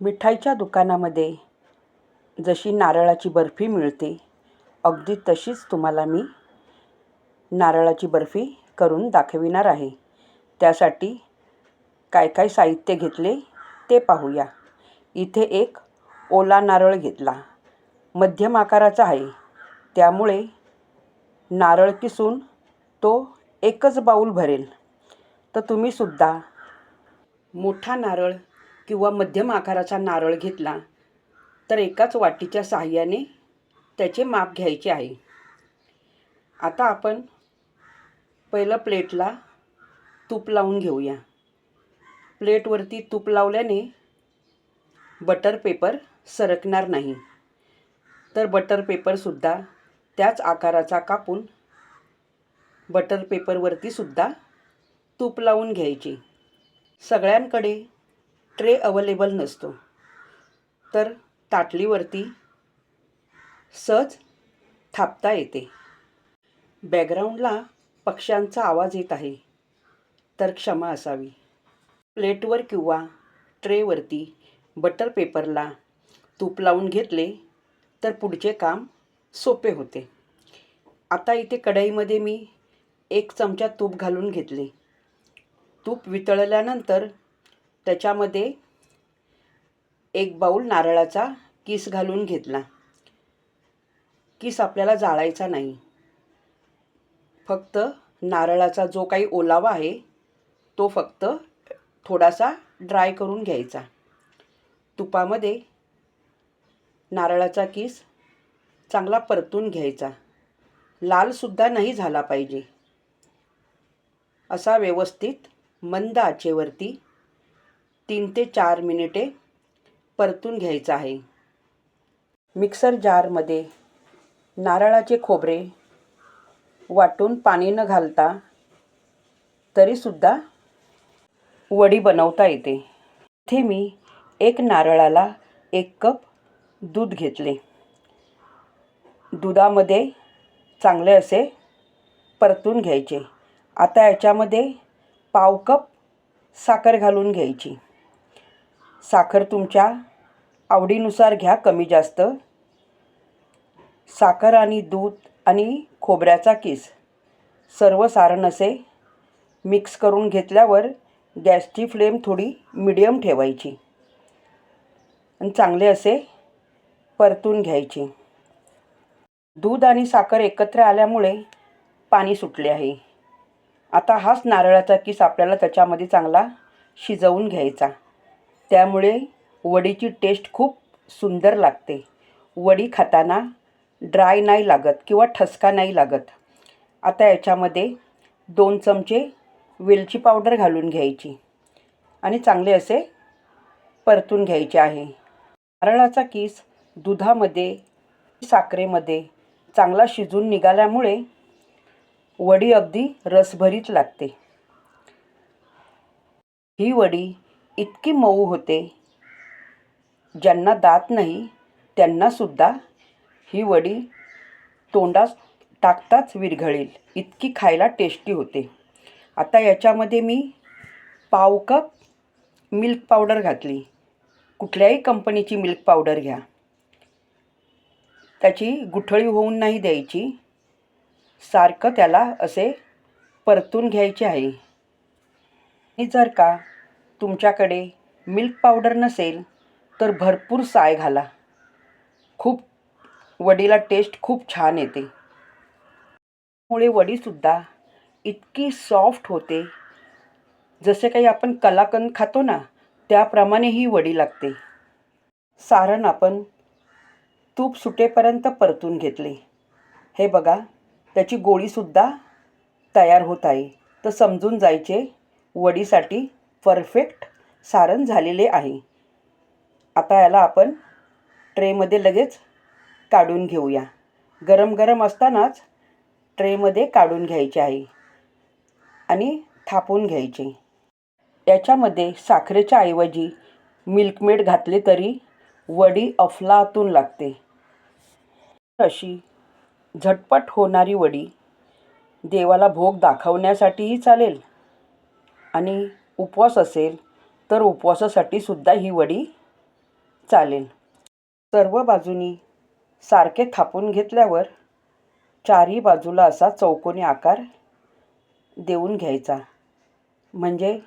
मिठाईच्या दुकानामध्ये जशी नारळाची बर्फी मिळते अगदी तशीच तुम्हाला मी नारळाची बर्फी करून दाखविणार आहे. त्यासाठी काय काय साहित्य घेतले ते पाहूया. इथे एक ओला नारळ घेतला. मध्यम आकाराचा आहे. त्यामुळे नारळ किसून तो एकच बाऊल भरेल. तर तुम्हीसुद्धा मोठा नारळ किंवा मध्यम आकाराचा नारळ घेतला तर एकाच वाटीच्या साहाय्याने त्याचे माप घ्यायचे आहे. आता आपण पहिलं प्लेटला तूप लावून घेऊया. प्लेटवरती तूप लावल्याने बटर पेपर सरकणार नाही. तर बटर पेपरसुद्धा त्याच आकाराचा कापून बटर पेपरवरतीसुद्धा तूप लावून घ्यायचे. सगळ्यांकडे ट्रे अवेलेबल नसतो. तर ताटलीवरती सहज थापता येते. बॅकग्राऊंडला पक्ष्यांचा आवाज येत आहे. तर क्षमा असावी. प्लेटवर किंवा ट्रेवरती बटर पेपरला तूप लावून घेतले तर पुढचे काम सोपे होते. आता इथे कढईमध्ये मी एक चमचा तूप घालून घेतले. तूप वितळल्यानंतर त्याच्यामध्ये एक बाऊल नारळाचा किस घालून घेतला. किस आपल्याला जाळायचा नाही. फक्त नारळाचा जो काही ओलावा आहे तो फक्त थोडासा ड्राय करून घ्यायचा. तुपामध्ये नारळाचा किस चांगला परतून घ्यायचा. लालसुद्धा नाही झाला पाहिजे. असा व्यवस्थित मंद आचेवरती तीन ते चार मिनिटे परतून घ्यायचं आहे. मिक्सर जारमध्ये नारळाचे खोबरे वाटून पाणी न घालता तरीसुद्धा वडी बनवता येते. इथे मी एक नारळाला एक कप दूध घेतले. दुधामध्ये चांगले असे परतून घ्यायचे. आता याच्यामध्ये पाव कप साखर घालून घ्यायची. साखर तुमच्या आवडीनुसार घ्या कमी जास्त. साखर आणि दूध आणि खोबऱ्याचा किस. सर्व सारण असे. मिक्स करून घेतल्यावर गॅसची फ्लेम थोडी मिडियम ठेवायची. आणि चांगले असे परतून घ्यायचे. दूध आणि साखर एकत्र आल्यामुळे पाणी सुटले आहे. आता हाच नारळाचा किस आपल्याला त्याच्यामध्ये चांगला शिजवून घ्यायचा. त्यामुळे वडीची टेस्ट खूप सुंदर लागते. वडी खाताना ड्राय नाही लागत किंवा ठसका नाही लागत. आता याच्यामध्ये दोन चमचे वेलची पावडर घालून घ्यायची आणि चांगले असे परतून घ्यायचे आहे. नारळाचा किस दुधामध्ये साखरेमध्ये चांगला शिजून निघाल्यामुळे वडी अगदी रसभरीत लागते. ही वडी इतकी मऊ होते. ज्यांना दात नाही त्यांनासुद्धा ही वडी तोंडात टाकताच विरघळेल. इतकी खायला टेस्टी होते. आता याच्यामध्ये मी पाव कप मिल्क पावडर घातली. कुठल्याही कंपनीची मिल्क पावडर घ्या. त्याची गुठळी होऊन नाही द्यायची. सारखं त्याला असे परतून घ्यायचे आहे. आणि जर का तुमच्याकडे मिल्क पावडर नसेल तर भरपूर साय घाला. खूप वडीला टेस्ट खूप छान येते. मुळे वडीसुद्धा इतकी सॉफ्ट होते. जसे काही आपण कलाकंद खातो ना त्याप्रमाणे ही वडी लागते. सारण आपण तूप सुटेपर्यंत परतून घेतले. हे बघा त्याची गोळीसुद्धा तयार होत आहे. तर समजून जायचे वडीसाठी परफेक्ट सारण झालेले आहे. आता याला आपण ट्रेमध्ये लगेच काढून घेऊया. गरम गरम असतानाच ट्रेमध्ये काढून घ्यायचे आहे आणि थापून घ्यायचे. याच्यामध्ये साखरेच्या ऐवजी मिल्कमेड घातले तरी वडी अफलातून लागते. अशी झटपट होणारी वडी देवाला भोग दाखवण्यासाठीही चालेल आणि उपवास असेल तर उपवासासाठी सुद्धा ही वडी चालेल. सर्व बाजूनी सारखे थापून घेतल्यावर चारही बाजूला असा चौकोनी आकार देऊन घ्यायचा. म्हणजे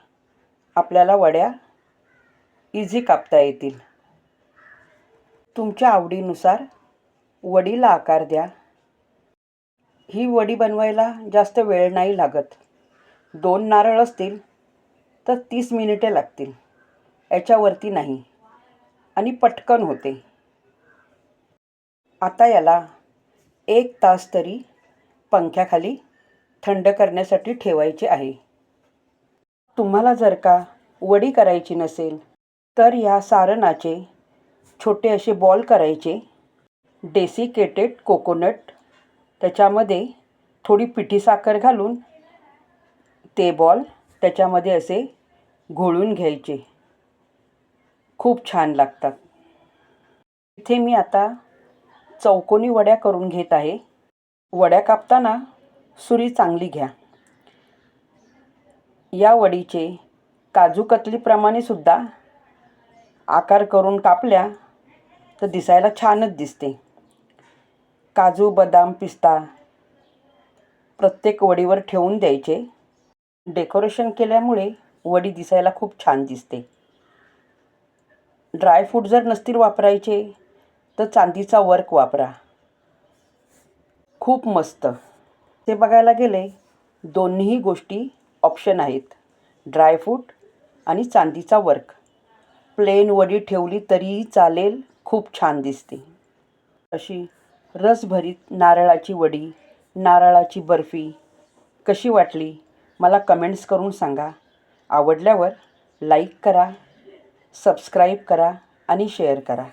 आपल्याला वड्या इझी कापता येतील. तुमच्या आवडीनुसार वडीला आकार द्या. ही वडी बनवायला जास्त वेळ नाही लागत. दोन नारळ असतील तर तीस मिनिटे लागतील. याच्यावरती नाही. आणि पटकन होते. आता याला एक तास तरी पंख्याखाली थंड करण्यासाठी ठेवायचे आहे. तुम्हाला जर का वडी करायची नसेल तर या सारणाचे छोटे असे बॉल करायचे. Desiccated coconut. त्याच्यामध्ये थोडी पिठी साखर घालून ते बॉल त्याच्यामध्ये असे घोळून घ्यायचे. खूप छान लागतात. इथे मी आता चौकोनी वड्या करून घेत आहे. वड्या कापताना सुरी चांगली घ्या. या वडीचे काजू कतलीप्रमाणे सुद्धा आकार करून कापल्या तर दिसायला छानच दिसते. काजू बदाम पिस्ता प्रत्येक वडीवर ठेवून द्यायचे. डेकोरेशन केल्यामुळे वडी दिसायला खूप छान दिसते. ड्रायफ्रूट जर नसतील वापरायचे तर चांदीचा वर्क वापरा. खूप मस्त. ते बघायला गेले दोन्ही गोष्टी ऑप्शन आहेत. ड्रायफ्रूट आणि चांदीचा वर्क प्लेन वडी ठेवली तरीही चालेल खूप छान दिसते. अशी रसभरीत नारळाची वडी नारळाची बर्फी कशी वाटली मला कमेंट्स करून सांगा. आवडल्यावर लाईक करा सबस्क्राईब करा आणि शेअर करा.